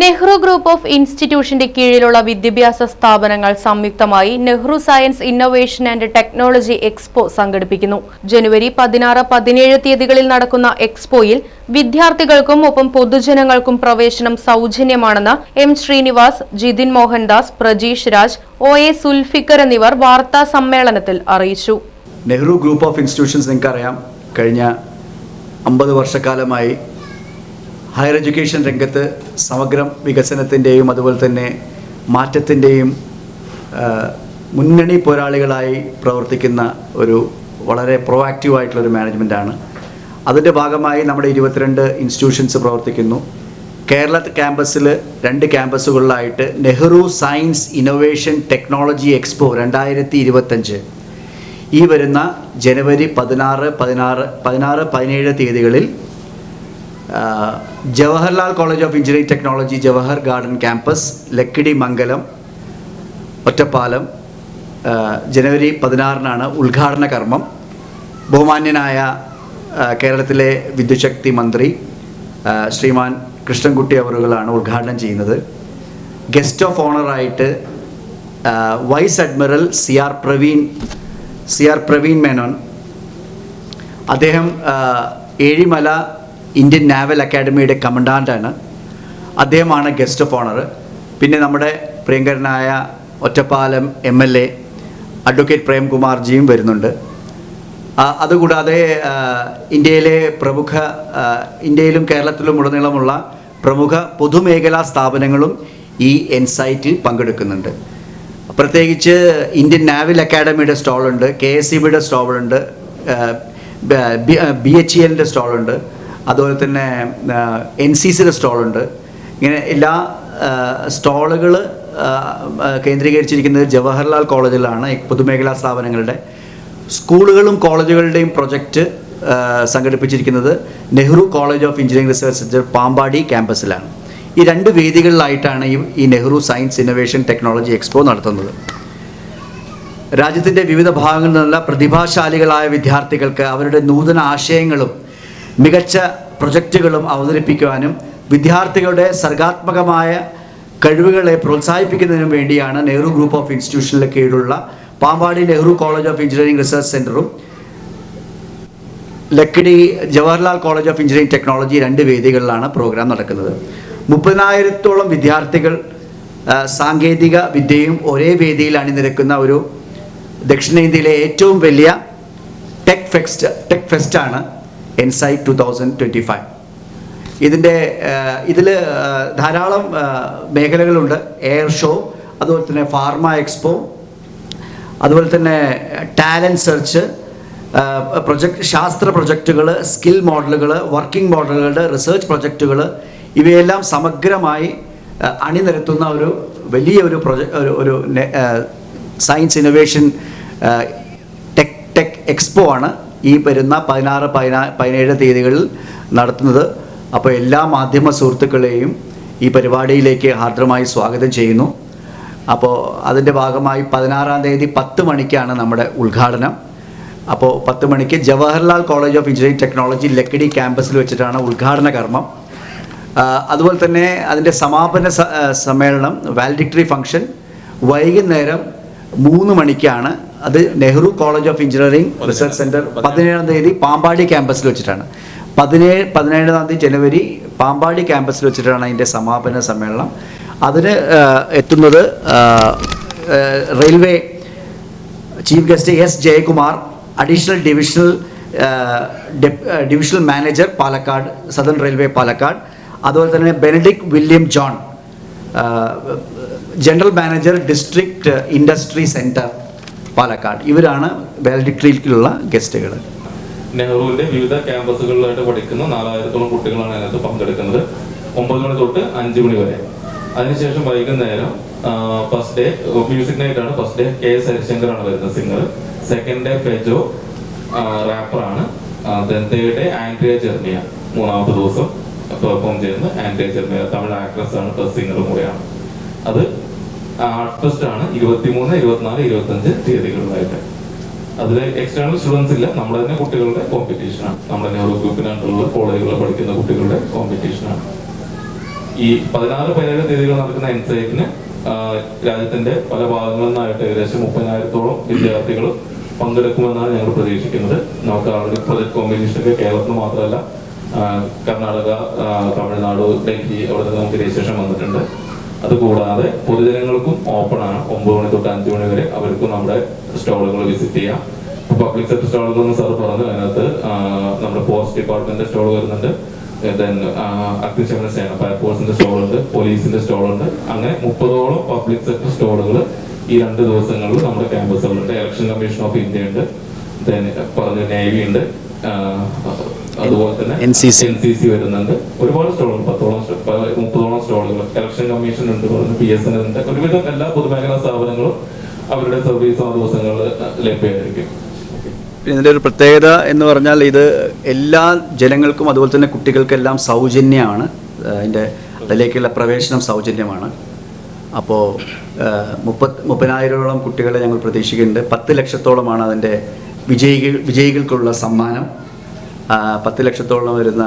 Nehru group of ഇൻസ്റ്റിറ്റ്യൂഷന്റെ കീഴിലുള്ള വിദ്യാഭ്യാസ സ്ഥാപനങ്ങൾ സംയുക്തമായി Nehru science innovation and technology expo സംഘടിപ്പിക്കുന്നു. ജനുവരി പതിനാറ് പതിനേഴ് തീയതികളിൽ നടക്കുന്ന എക്സ്പോയിൽ വിദ്യാർത്ഥികൾക്കും ഒപ്പം പൊതുജനങ്ങൾക്കും പ്രവേശനം സൗജന്യമാണെന്ന് M Sreenivas Jithin Mohandas Prajeesh Raj O A Sulfikar എന്നിവർ വാർത്താ സമ്മേളനത്തിൽ അറിയിച്ചു. നെഹ്റു ഗ്രൂപ്പ് ഓഫ് ഇൻസ്റ്റിറ്റ്യൂഷൻസ് നിങ്ങൾക്കറിയാം കഴിഞ്ഞ അമ്പത് വർഷക്കാലമായി ഹയർ എഡ്യൂക്കേഷൻ രംഗത്ത് സമഗ്രം വികസനത്തിന്റെയും അതുപോലെ തന്നെ മാറ്റത്തിന്റെയും മുന്നണി പോരാളികളായി പ്രവർത്തിക്കുന്ന ഒരു വളരെ പ്രൊവാക്റ്റീവ് ആയിട്ടുള്ളൊരു മാനേജ്മെന്റാണ് അതിന്റെ ഭാഗമായി നമ്മുടെ ഇരുപത്തിരണ്ട് ഇൻസ്റ്റിറ്റ്യൂഷൻസ് പ്രവർത്തിക്കുന്നു. കേരള ക്യാമ്പസിൽ രണ്ട് ക്യാമ്പസുകളിലായിട്ട് Nehru science innovation technology expo രണ്ടായിരത്തി ഇരുപത്തഞ്ച് ഈ വരുന്ന ജനുവരി പതിനാറ് പതിനാറ് പതിനാറ് പതിനേഴ് തീയതികളിൽ Jawaharlal college of engineering technology Jawahar garden campus Lakkidi Mangalam Ottapalam ജനുവരി പതിനാറിനാണ് ഉദ്ഘാടന കർമ്മം. ബഹുമാന്യനായ കേരളത്തിലെ വിദ്യുശക്തി മന്ത്രി ശ്രീമാൻ കൃഷ്ണൻകുട്ടി അവറുകളാണ് ഉദ്ഘാടനം ചെയ്യുന്നത്. Guest of ഓണറായിട്ട് vice admiral C R Praveen C R Praveen Menon. അദ്ദേഹം ഏഴിമല ഇന്ത്യൻ നാവൽ അക്കാഡമിയുടെ കമൻഡാന്റാണ് അദ്ദേഹമാണ് ഗസ്റ്റ് ഓഫ് ഓണർ. പിന്നെ നമ്മുടെ പ്രിയങ്കരനായ Ottapalam M L A advocate പ്രേംകുമാർജിയും വരുന്നുണ്ട്. അതുകൂടാതെ ഇന്ത്യയിലെ പ്രമുഖ ഇന്ത്യയിലും കേരളത്തിലും ഉടനീളമുള്ള പ്രമുഖ പൊതുമേഖലാ സ്ഥാപനങ്ങളും ഈ എൻസൈറ്റിൽ പങ്കെടുക്കുന്നുണ്ട്. പ്രത്യേകിച്ച് ഇന്ത്യൻ നാവൽ അക്കാഡമിയുടെ സ്റ്റാളുണ്ട് കെ എസ് സി ബിയുടെ സ്റ്റാളുണ്ട് ബി എച്ച് എല്ലിന്റെ സ്റ്റാളുണ്ട്. അതുപോലെ തന്നെ എൻ സി സിയുടെ സ്റ്റോളുണ്ട്. ഇങ്ങനെ എല്ലാ സ്റ്റോളുകൾ കേന്ദ്രീകരിച്ചിരിക്കുന്നത് ജവഹർലാൽ കോളേജിലാണ് പൊതുമേഖലാ സ്ഥാപനങ്ങളുടെ. സ്കൂളുകളും കോളേജുകളുടെയും പ്രൊജക്റ്റ് സംഘടിപ്പിച്ചിരിക്കുന്നത് Nehru college of engineering research centre Pampady ക്യാമ്പസിലാണ്. ഈ രണ്ട് വേദികളിലായിട്ടാണ് ഈ Nehru science innovation technology expo നടത്തുന്നത്. രാജ്യത്തിന്റെ വിവിധ ഭാഗങ്ങളിൽ നിന്നുള്ള പ്രതിഭാശാലികളായ വിദ്യാർത്ഥികൾക്ക് അവരുടെ നൂതന ആശയങ്ങളും മികച്ച പ്രൊജക്റ്റുകളും അവതരിപ്പിക്കുവാനും വിദ്യാർത്ഥികളുടെ സർഗാത്മകമായ കഴിവുകളെ പ്രോത്സാഹിപ്പിക്കുന്നതിനും വേണ്ടിയാണ് നെഹ്റു ഗ്രൂപ്പ് ഓഫ് ഇൻസ്റ്റിറ്റ്യൂഷനിലെ കീഴിലുള്ള Pampady Nehru college of engineering research സെന്ററും Lakkidi Jawaharlal college of engineering technology രണ്ട് വേദികളിലാണ് പ്രോഗ്രാം നടക്കുന്നത്. മുപ്പതിനായിരത്തോളം വിദ്യാർത്ഥികൾ സാങ്കേതിക വിദ്യയും ഒരേ വേദിയിൽ അണിനിരക്കുന്ന ഒരു ദക്ഷിണേന്ത്യയിലെ ഏറ്റവും വലിയ ടെക് ഫെസ്റ്റ് ടെക് ഫെസ്റ്റാണ് എൻസൈറ്റ് ടു തൗസൻഡ് ട്വന്റി ഫൈവ് ഇതിന്റെ ഇതിൽ ധാരാളം മേഖലകളുണ്ട്. എയർ ഷോ അതുപോലെ തന്നെ ഫാർമ എക്സ്പോ അതുപോലെ തന്നെ ടാലന്റ് സെർച്ച് പ്രൊജക്ട് ശാസ്ത്ര പ്രൊജക്റ്റുകൾ സ്കിൽ മോഡലുകൾ വർക്കിംഗ് മോഡലുകളുടെ റിസർച്ച് പ്രൊജക്റ്റുകൾ ഇവയെല്ലാം സമഗ്രമായി അണിനിരത്തുന്ന ഒരു വലിയ ഒരു പ്രൊജക്ട് ഒരു science innovation tech tech expo ആണ്. ഈ വരുന്ന പതിനാറ് പതിനാ പതിനേഴ് തീയതികളിൽ നടത്തുന്നത്. അപ്പോൾ എല്ലാ മാധ്യമ സുഹൃത്തുക്കളെയും ഈ പരിപാടിയിലേക്ക് ഹാർദ്രമായി സ്വാഗതം ചെയ്യുന്നു. അപ്പോൾ അതിന്റെ ഭാഗമായി പതിനാറാം തീയതി പത്ത് മണിക്കാണ് നമ്മുടെ ഉദ്ഘാടനം. അപ്പോൾ പത്ത് മണിക്ക് Jawaharlal college of engineering technology Lakkidi ക്യാമ്പസിൽ വെച്ചിട്ടാണ് ഉദ്ഘാടന കർമ്മം. അതുപോലെ തന്നെ അതിന്റെ സമാപന സമ്മേളനം വാലിഡിക്ടറി ഫംഗ്ഷൻ വൈകുന്നേരം മൂന്ന് മണിക്കാണ് അത് Nehru college of engineering research centre പതിനേഴാം തീയതി പാമ്പാടി ക്യാമ്പസിൽ വെച്ചിട്ടാണ്. പതിനേഴ് പതിനേഴാം തീയതി ജനുവരി പാമ്പാടി ക്യാമ്പസിൽ വെച്ചിട്ടാണ് അതിന്റെ സമാപന സമ്മേളനം. അതിന് എത്തുന്നത് railway chief guest S Jayakumar additional divisional divisional manager Palakkad southern railway Palakkad അതുപോലെ തന്നെ Benedict William John general manager district industry centre Palakkad. ഇവരാണ് വാലഡിക്ടറിയിലുള്ള ഗസ്റ്റുകൾ നെഹ്റുവിന്റെ വിവിധ ക്യാമ്പസുകളിലായിട്ട് പഠിക്കുന്ന നാലായിരത്തോളം കുട്ടികളാണ് അതിനകത്ത് പങ്കെടുക്കുന്നത്. ഒമ്പത് മണി തൊട്ട് അഞ്ച് മണി വരെ. അതിനുശേഷം വൈകുന്നേരം ഫസ്റ്റ് ഡേ മ്യൂസിക് നൈറ്റ് ആണ്. ഫസ്റ്റ് ഡേ കെ എസ് ഹരിശങ്കറാണ് വരുന്നത് singer second day Fejo റാപ്പറാണ് then third day Andrea Jeremiah. മൂന്നാമത്തെ ദിവസം പെർഫോം ചെയ്യുന്നത് ആൻഡ്രിയ ജെർമിയ. തമിഴ് ആക്ട്രസ് ആണ്. പ്ലസ് സിംഗറും കൂടെയാണ്. അത് ആർട്ട് ഫെസ്റ്റ് ആണ് ഇരുപത്തിമൂന്ന് ഇരുപത്തിനാല് ഇരുപത്തഞ്ച് തീയതികളിലായിട്ട്. അതിൽ എക്സ്റ്റേണൽ സ്റ്റുഡൻസ് ഇല്ല നമ്മുടെ തന്നെ കുട്ടികളുടെ കോമ്പറ്റീഷൻ ആണ്. നമ്മുടെ നെഹ്റു ഗ്രൂപ്പിനായിട്ടുള്ള കോളേജുകളിൽ പഠിക്കുന്ന കുട്ടികളുടെ കോമ്പറ്റീഷൻ ആണ്. ഈ പതിനാറ് പതിനേഴ് തീയതികൾ നടക്കുന്ന എൻസൈറ്റിന് രാജ്യത്തിന്റെ പല ഭാഗങ്ങളിൽ നിന്നായിട്ട് ഏകദേശം മുപ്പതിനായിരത്തോളം വിദ്യാർത്ഥികൾ പങ്കെടുക്കുമെന്നാണ് ഞങ്ങൾ പ്രതീക്ഷിക്കുന്നത്. നമുക്ക് ആൾറെഡി പ്രൊജക്ട് കോമ്പറ്റീഷൻ ഒക്കെ കേരളത്തിൽ മാത്രമല്ല കർണാടക തമിഴ്നാട് ഡൽഹി അവിടെ നിന്ന് നമുക്ക് രജിസ്ട്രേഷൻ വന്നിട്ടുണ്ട്. അതുകൂടാതെ പൊതുജനങ്ങൾക്കും ഓപ്പൺ ആണ്. ഒമ്പത് മണി തൊട്ട് അഞ്ചു മണി വരെ അവർക്കും നമ്മുടെ സ്റ്റോളുകൾ വിസിറ്റ് ചെയ്യാം. പബ്ലിക് സെക്ടർ സ്റ്റോളുകൾ എന്ന് സാർ പറഞ്ഞു അതിനകത്ത് നമ്മുടെ പോസ്റ്റ് ഡിപ്പാർട്ട്മെന്റ് സ്റ്റോൾ വരുന്നുണ്ട്. ദെൻ അഗ്നിശമന സേന ഫയർഫോഴ്സിന്റെ സ്റ്റോളുണ്ട് പോലീസിന്റെ സ്റ്റോളുണ്ട് അങ്ങനെ മുപ്പതോളം പബ്ലിക് സെക്ടർ സ്റ്റോളുകൾ ഈ രണ്ട് ദിവസങ്ങളിൽ നമ്മുടെ ക്യാമ്പസുകളുണ്ട് ഇലക്ഷൻ കമ്മീഷൻ ഓഫ് ഇന്ത്യ ഉണ്ട്. ദെൻ പറഞ്ഞ നേവി ഉണ്ട്. അതുപോലെ തന്നെ. എൻ സി സി വരുന്നുണ്ട്. ഒരുപാട് സ്റ്റോളുകൾ പത്തോളം മുപ്പതോളം സ്റ്റോളുകൾ ഇലക്ഷൻ കമ്മീഷൻ ഉണ്ട് പറഞ്ഞു പി എസ് എൻ ഉണ്ട്. ഒരുവിധം എല്ലാ പൊതുമേഖലാ സ്ഥാപനങ്ങളും അവരുടെ സർവീസ് ആ ദിവസങ്ങളിൽ ലഭ്യമായിരിക്കും. ഇതിന്റെ ഒരു പ്രത്യേകത എന്ന് പറഞ്ഞാൽ ഇത് എല്ലാ ജനങ്ങൾക്കും അതുപോലെ തന്നെ കുട്ടികൾക്കെല്ലാം സൗജന്യമാണ്. അതിന്റെ അതിലേക്കുള്ള പ്രവേശനം സൗജന്യമാണ്. അപ്പോൾ മുപ്പത് മുപ്പതിനായിരോളം കുട്ടികളെ ഞങ്ങൾ പ്രതീക്ഷിക്കുന്നുണ്ട്. പത്ത് ലക്ഷത്തോളമാണ് അതിന്റെ വിജയികൾ വിജയികൾക്കുള്ള സമ്മാനം. പത്ത് ലക്ഷത്തോളം വരുന്ന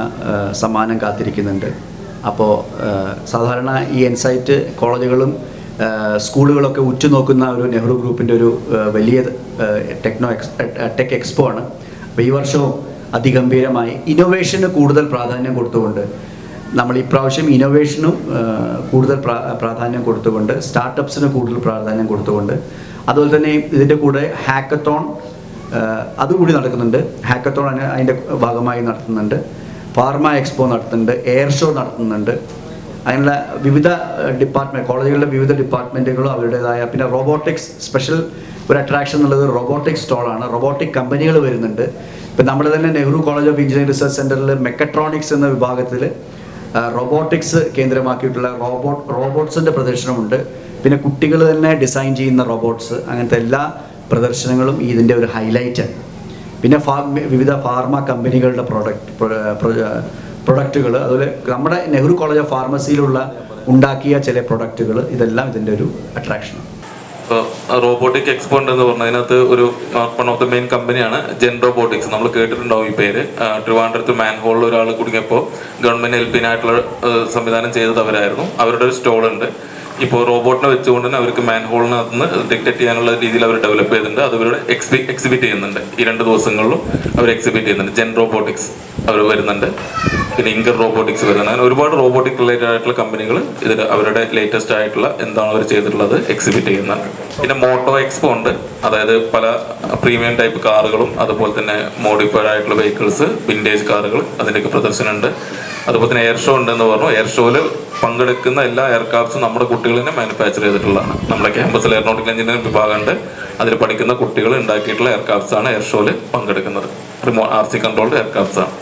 സമ്മാനം കാത്തിരിക്കുന്നുണ്ട്. അപ്പോൾ സാധാരണ ഈ എൻസൈറ്റ് കോളേജുകളും സ്കൂളുകളൊക്കെ ഉറ്റുനോക്കുന്ന ഒരു നെഹ്റു ഗ്രൂപ്പിന്റെ ഒരു വലിയ ടെക്നോ എക്സ് ടെക് എക്സ്പോ ആണ്. അപ്പോൾ ഈ വർഷവും അതിഗംഭീരമായി ഇന്നോവേഷന് കൂടുതൽ പ്രാധാന്യം കൊടുത്തുകൊണ്ട് നമ്മൾ ഇപ്രാവശ്യം ഇന്നോവേഷനും കൂടുതൽ പ്രാ- പ്രാധാന്യം കൊടുത്തുകൊണ്ട് സ്റ്റാർട്ടപ്സിന് കൂടുതൽ പ്രാധാന്യം കൊടുത്തുകൊണ്ട് അതുപോലെ തന്നെ ഇതിന്റെ കൂടെ ഹാക്കത്തോൺ അതുകൂടി നടക്കുന്നുണ്ട്. ഹാക്കത്തോൺ അതിന്റെ ഭാഗമായി നടത്തുന്നുണ്ട്. ഫാർമ എക്സ്പോ നടത്തുന്നുണ്ട്. എയർ ഷോ നടത്തുന്നുണ്ട്. അങ്ങനെയുള്ള വിവിധ ഡിപ്പാർട്ട്മെന്റ് കോളേജുകളിലെ വിവിധ ഡിപ്പാർട്ട്മെന്റുകളും അവരുടേതായ പിന്നെ റോബോട്ടിക്സ് സ്പെഷ്യൽ ഒരു അട്രാക്ഷൻ എന്നുള്ളത് റോബോട്ടിക് സ്റ്റോളാണ് റോബോട്ടിക് കമ്പനികൾ വരുന്നുണ്ട്. ഇപ്പം നമ്മുടെ തന്നെ Nehru college of engineering research സെന്ററിൽ മെക്കട്രോണിക്സ് എന്ന വിഭാഗത്തിൽ റോബോട്ടിക്സ് കേന്ദ്രമാക്കിയിട്ടുള്ള റോബോട്ട് റോബോട്ട്സിന്റെ പ്രദർശനമുണ്ട്. പിന്നെ കുട്ടികൾ തന്നെ ഡിസൈൻ ചെയ്യുന്ന റോബോട്ട്സ് അങ്ങനത്തെ എല്ലാ പ്രദർശനങ്ങളും ഇതിന്റെ ഒരു ഹൈലൈറ്റാണ് പിന്നെ ഫാ വിവിധ ഫാർമ കമ്പനികളുടെ പ്രോഡക്റ്റ് പ്രൊഡക്റ്റുകൾ അതുപോലെ നമ്മുടെ നെഹ്റു കോളേജ് ഓഫ് ഫാർമസിയിലുള്ള ഉണ്ടാക്കിയ ചില പ്രൊഡക്റ്റുകൾ ഇതെല്ലാം ഇതിന്റെ ഒരു അട്രാക്ഷനാണ് റോബോട്ടിക് എക്സ്പോ ഉണ്ടെന്ന് പറഞ്ഞാൽ അതിനകത്ത് ഒരു വൺ ഓഫ് ദ മെയിൻ കമ്പനിയാണ് ജെൻ റോബോട്ടിക്സ് നമ്മൾ കേട്ടിട്ടുണ്ടാവും ഈ പേര്. ട്രിവാൻഡ്രത്ത് മാൻ ഹോളിൽ ഒരാൾ കുടുങ്ങിയപ്പോൾ ഗവൺമെന്റ് ഹെൽപ്പിനായിട്ടുള്ള സംവിധാനം ചെയ്തത് അവരായിരുന്നു. അവരുടെ ഒരു സ്റ്റോൾ ഉണ്ട് ഇപ്പോൾ റോബോട്ടിനെ വെച്ചുകൊണ്ട് തന്നെ അവർക്ക് മാൻ ഹോളിനകത്ത് നിന്ന് ഡിറ്റക്ട് ചെയ്യാനുള്ള രീതിയിൽ അവർ ഡെവലപ്പ് ചെയ്തിട്ടുണ്ട്. അത് അവരുടെ എക്സിബി എക്സിബിറ്റ് ചെയ്യുന്നുണ്ട്. ഈ രണ്ട് ദിവസങ്ങളിലും അവർ എക്സിബിറ്റ് ചെയ്യുന്നുണ്ട്. ജെൻ റോബോട്ടിക്സ് അവർ വരുന്നുണ്ട്. പിന്നെ ഇങ്കർ റോബോട്ടിക്സ് വരുന്നുണ്ട്. അങ്ങനെ ഒരുപാട് റോബോട്ടിക് റിലേറ്റഡ് ആയിട്ടുള്ള കമ്പനികൾ ഇതിൽ അവരുടെ ലേറ്റസ്റ്റ് ആയിട്ടുള്ള എന്താണ് അവർ ചെയ്തിട്ടുള്ളത് എക്സിബിറ്റ് ചെയ്യുന്നുണ്ട്. പിന്നെ മോട്ടോ എക്സ്പോ ഉണ്ട്. അതായത് പല പ്രീമിയം ടൈപ്പ് കാറുകളും അതുപോലെ തന്നെ മോഡിഫൈഡ് ആയിട്ടുള്ള വെഹിക്കിൾസ് വിന്റേജ് കാറുകൾ അതിന്റെയൊക്കെ പ്രദർശനമുണ്ട്. അതുപോലെ തന്നെ എയർ ഷോ ഉണ്ടെന്ന് പറഞ്ഞു. എയർ ഷോയിൽ പങ്കെടുക്കുന്ന എല്ലാ എയർക്രാഫ്റ്റ്സും നമ്മുടെ കുട്ടികൾ തന്നെ മാനുഫാക്ചർ ചെയ്തിട്ടുള്ളതാണ്. നമ്മുടെ ക്യാമ്പസിൽ എയറോട്ടിക്കൽ എഞ്ചിനീയറിംഗ് വിഭാഗമുണ്ട്. അതിൽ പഠിക്കുന്ന കുട്ടികൾ ഉണ്ടാക്കിയിട്ടുള്ള എയർക്രാഫ്റ്റ്സ് ആണ് എയർ ഷോയിൽ പങ്കെടുക്കുന്നത്. ആർ സി കൺട്രോൾഡ് എയർക്രാഫ്റ്റ്സ് ആണ്.